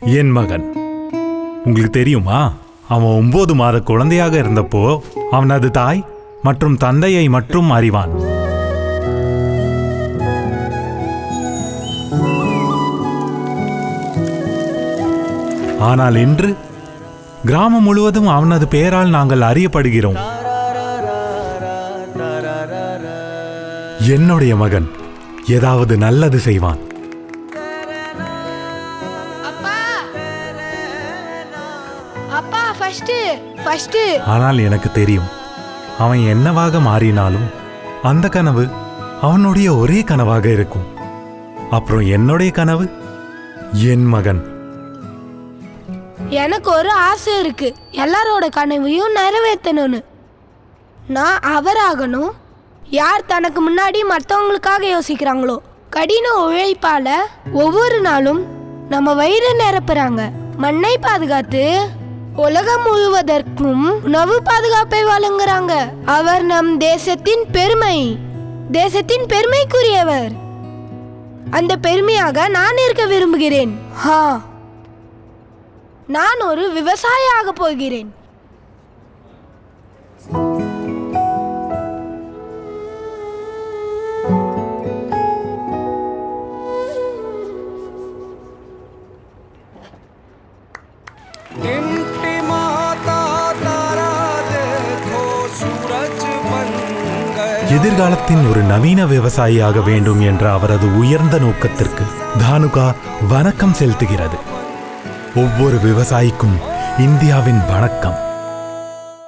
என் மகன். உங்களுக்கு தெரியுமா? அவன் ஒன்பது மாத குழந்தையாக இருந்தப்போ அவனது தாய் மற்றும் தந்தையை மட்டும் அறிவான். ஆனால் இன்று கிராமம் முழுவதும் அவனது பெயரால் நாங்கள் அறியப்படுகிறோம். என்னுடைய மகன் ஏதாவது நல்லது செய்வான். அப்பா ஃபர்ஸ்ட் ஃபர்ஸ்ட் ஆனால் எனக்கு தெரியும். அவன் என்னவாக மாறினாலும் அந்த கனவு அவனுடைய ஒரே கனவாக இருக்கும். அப்புறம் என்னுடைய கனவு? என் மகன். எனக்கு ஒரு ஆசை இருக்கு. எல்லாரோட கனவையும் நிறைவேற்றணும்னு. நான் அவராகணும். யார் தனக்கு முன்னாடி மற்றவங்களுக்காக யோசிக்கிறாங்களோ? கடின உழைப்பால ஒவ்வொரு நாளும் நம்ம வயிறு நிரப்புறாங்க. மண்ணை பாதுகாத்து உலகம் முழுவதற்கும் உணவு பாதுகாப்பை வழங்குறாங்க. அவர் நம் தேசத்தின் பெருமை. தேசத்தின் பெருமைக்குரியவர். அந்த பெருமையாக நான் இருக்க விரும்புகிறேன். ஹா. நான் ஒரு விவசாயியாக போகிறேன். எதிர்காலத்தின் ஒரு நவீன விவசாயியாக வேண்டும் என்ற அவரது உயர்ந்த நோக்கத்திற்கு தானுகா வணக்கம் செலுத்துகிறது. ஒவ்வொரு விவசாயிக்கும் இந்தியாவின் வணக்கம்.